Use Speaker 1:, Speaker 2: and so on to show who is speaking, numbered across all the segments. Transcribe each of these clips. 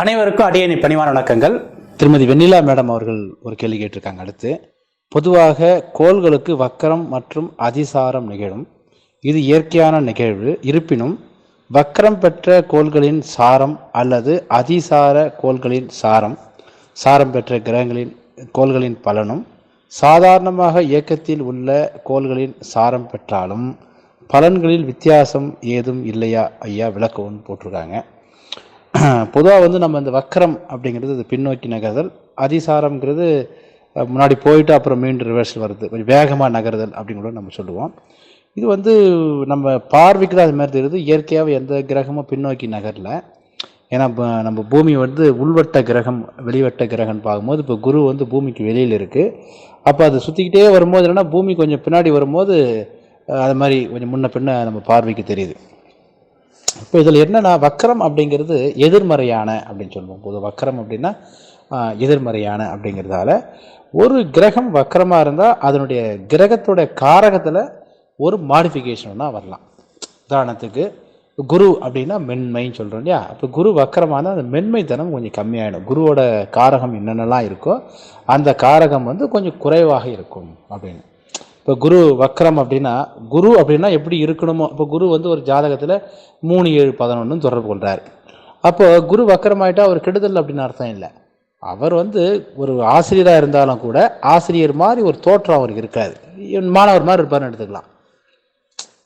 Speaker 1: அனைவருக்கும் அடியணி பணிவான வணக்கங்கள். திருமதி வெண்ணிலா மேடம் அவர்கள் ஒரு கேள்வி கேட்டிருக்காங்க. அடுத்து பொதுவாக கோள்களுக்கு வக்கரம் மற்றும் அதிசாரம் நிகழும். இது இயற்கையான நிகழ்வு. இருப்பினும் வக்கரம் பெற்ற கோள்களின் சாரம் அல்லது அதிசார கோள்களின் சாரம் சாரம் பெற்ற கிரகங்களின் கோள்களின் பலனும் சாதாரணமாக இயக்கத்தில் உள்ள கோள்களின் சாரம் பெற்றாலும் பலன்களில் வித்தியாசம் ஏதும் இல்லையா ஐயா? விளக்கவும் போட்டிருக்காங்க. பொதுவாக வந்து நம்ம இந்த வக்கரம் அப்படிங்கிறது இது பின்னோக்கி நகர்தல் அதிசாரம்ங்கிறது முன்னாடி போயிட்டு அப்புறம் மீண்டும் ரிவர்ஸில் வருது. கொஞ்சம் வேகமாக நகருதல் அப்படின்னு நம்ம சொல்லுவோம். இது வந்து நம்ம பார்வைக்கு தான் அது மாதிரி தெரியுது. இயற்கையாகவே எந்த கிரகமும் பின்னோக்கி நகரல. ஏன்னா நம்ம பூமி வந்து உள்வட்ட கிரகம் வெளிவட்ட கிரகம்னு பார்க்கும்போது இப்போ குரு வந்து பூமிக்கு வெளியில் இருக்குது அப்போ அது சுற்றிக்கிட்டே வரும்போது இல்லைன்னா பூமி கொஞ்சம் பின்னாடி வரும்போது அது மாதிரி கொஞ்சம் முன்ன பின்ன நம்ம பார்வைக்கு தெரியுது. இப்போ இதில் என்னென்னா வக்கரம் அப்படிங்கிறது எதிர்மறையான அப்படின்னு சொல்லுவோம். பொது வக்கரம் அப்படின்னா எதிர்மறையான அப்படிங்கிறதால ஒரு கிரகம் வக்கரமாக இருந்தால் அதனுடைய கிரகத்தோட காரகத்தில் ஒரு மாடிஃபிகேஷன்னா வரலாம். உதாரணத்துக்கு குரு அப்படின்னா மென்மைன்னு சொல்கிறோம் இல்லையா? அப்போ குரு வக்கரமானால் அந்த மென்மை தனம் கொஞ்சம் கம்மியாயிடும். குருவோட காரகம் என்னென்னலாம் இருக்கோ அந்த காரகம் வந்து கொஞ்சம் குறைவாக இருக்கும் அப்படின்னு. இப்போ குரு வக்ரம் அப்படின்னா குரு அப்படின்னா எப்படி இருக்கணுமோ இப்போ குரு வந்து ஒரு ஜாதகத்தில் மூணு ஏழு பதினொன்று தொடர்பு கொள்கிறார் அப்போ குரு வக்கரமாயிட்டா அவர் கெடுதல் அப்படின்னு அர்த்தம் இல்லை. அவர் வந்து ஒரு ஆசிரியராக இருந்தாலும் கூட ஆசிரியர் மாதிரி ஒரு தோற்றம் அவருக்கு இருக்காது. மாணவர் மாதிரி இருப்பார்னு எடுத்துக்கலாம்.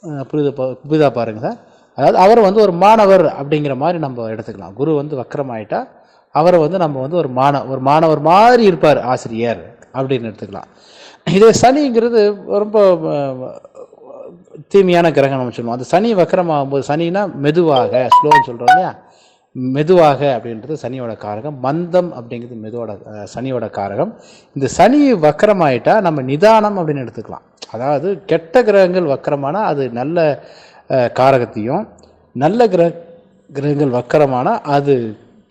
Speaker 1: புரிதா புரியுது பா- புரியுதா பாருங்க சார்? அதாவது அவர் வந்து ஒரு மாணவர் அப்படிங்கிற மாதிரி நம்ம எடுத்துக்கலாம். குரு வந்து வக்கரமாயிட்டா அவரை வந்து நம்ம வந்து ஒரு மாண ஒரு மாணவர் மாதிரி இருப்பார் ஆசிரியர் அப்படின்னு எடுத்துக்கலாம். இதே சனிங்கிறது ரொம்ப தீமையான கிரகம் நம்ம சொல்லுவோம். அந்த சனி வக்கரமாகும்போது சனினா மெதுவாக ஸ்லோன்னு சொல்கிறோம் இல்லையா? மெதுவாக அப்படின்றது சனியோட காரகம். மந்தம் அப்படிங்கிறது மெதுவோட சனியோட காரகம். இந்த சனி வக்கரமாயிட்டா நம்ம நிதானம் அப்படின்னு எடுத்துக்கலாம். அதாவது கெட்ட கிரகங்கள் வக்கரமானால் அது நல்ல காரகத்தையும் நல்ல கிரக கிரகங்கள் வக்கரமானால் அது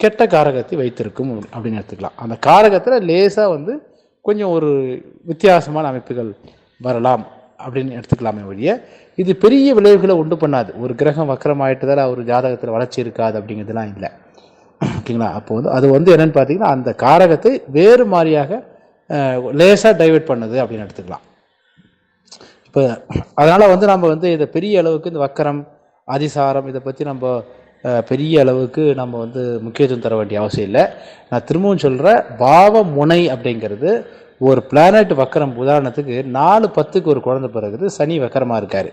Speaker 1: கெட்ட காரகத்தை வைத்திருக்கும் அப்படின்னு எடுத்துக்கலாம். அந்த காரகத்தில் லேசாக வந்து கொஞ்சம் ஒரு வித்தியாசமான அமைப்புகள் வரலாம் அப்படின்னு எடுத்துக்கலாமே ஒழிய இது பெரிய விளைவுகளை உண்டு பண்ணாது. ஒரு கிரகம் வக்கரமாயிட்டதால் அவர் ஜாதகத்தில் வளர்ச்சி இருக்காது அப்படிங்கிறதுலாம் இல்லை. ஓகேங்களா? அப்போ வந்து அது வந்து என்னென்னு பார்த்தீங்கன்னா அந்த காரகத்தை வேறு மாதிரியாக லேசாக டைவர்ட் பண்ணுது அப்படின்னு எடுத்துக்கலாம். இப்போ அதனால் வந்து நம்ம வந்து இதை பெரிய அளவுக்கு இந்த வக்கரம் அதிசாரம் இதை பற்றி நம்ம பெரிய அளவுக்கு நம்ம வந்து முக்கியத்துவம் தர வேண்டிய அவசியம் இல்லை. நான் திரும்பவும் சொல்கிறேன் பாவ முனை அப்படிங்கிறது ஒரு பிளானட் வக்கரம். உதாரணத்துக்கு நாலு பத்துக்கு ஒரு குழந்தை பிறகுது சனி வக்கரமாக இருக்கார்.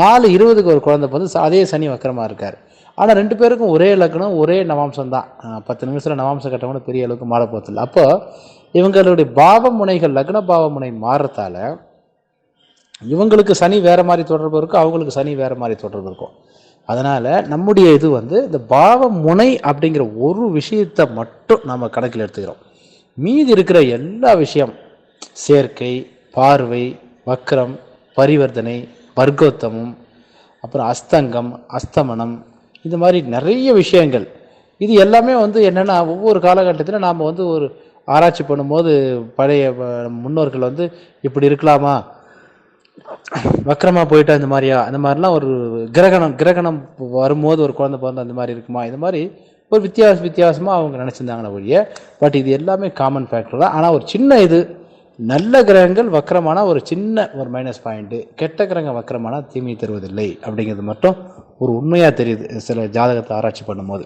Speaker 1: நாலு இருபதுக்கு ஒரு குழந்தை பிறந்து அதே சனி வக்கரமாக இருக்கார். ஆனால் ரெண்டு பேருக்கும் ஒரே லக்னம் ஒரே நவாம்சம் தான். பத்து நிமிஷத்தில் நவாம்சம் கட்டவங்களும் பெரிய அளவுக்கு மாற போகிறதில்ல அப்போ இவங்களுடைய பாவ முனைகள் லக்ன பாவ முனை மாறுறதால இவங்களுக்கு சனி வேறு மாதிரி தொடர்பு இருக்கும் அவங்களுக்கு சனி வேறு மாதிரி தொடர்பு இருக்கும். அதனால் நம்முடைய இது வந்து இந்த பாவ முனை அப்படிங்கிற ஒரு விஷயத்தை மட்டும் நம்ம கணக்கில் எடுத்துக்கிறோம். மீதி இருக்கிற எல்லா விஷயம் சேர்க்கை பார்வை வக்கரம் பரிவர்த்தனை வர்க்கோத்தமம் அப்புறம் அஸ்தங்கம் அஸ்தமனம் இந்த மாதிரி நிறைய விஷயங்கள். இது எல்லாமே வந்து என்னென்னா ஒவ்வொரு காலகட்டத்தில் நாம் வந்து ஒரு ஆராய்ச்சி பண்ணும்போது பழைய முன்னோர்கள் வந்து இப்படி இருக்கலாமா? வக்கரமாக போயிட்டா இந்த மாதிரியா? அந்த மாதிரிலாம் ஒரு கிரகணம் கிரகணம் வரும்போது ஒரு குழந்தை பிறந்த அந்த மாதிரி இருக்குமா? இந்த மாதிரி ஒரு வித்தியாச வித்தியாசமாக அவங்க நினச்சிருந்தாங்களே ஒழிய பட் இது எல்லாமே காமன் ஃபேக்டர் தான். ஆனால் ஒரு சின்ன இது நல்ல கிரகங்கள் வக்கரமான ஒரு சின்ன ஒரு மைனஸ் பாயிண்ட்டு கெட்ட கிரகம் வக்கரமான தீமையை தருவதில்லை அப்படிங்கிறது மட்டும் ஒரு உண்மையாக தெரியுது சில ஜாதகத்தை ஆராய்ச்சி பண்ணும்போது.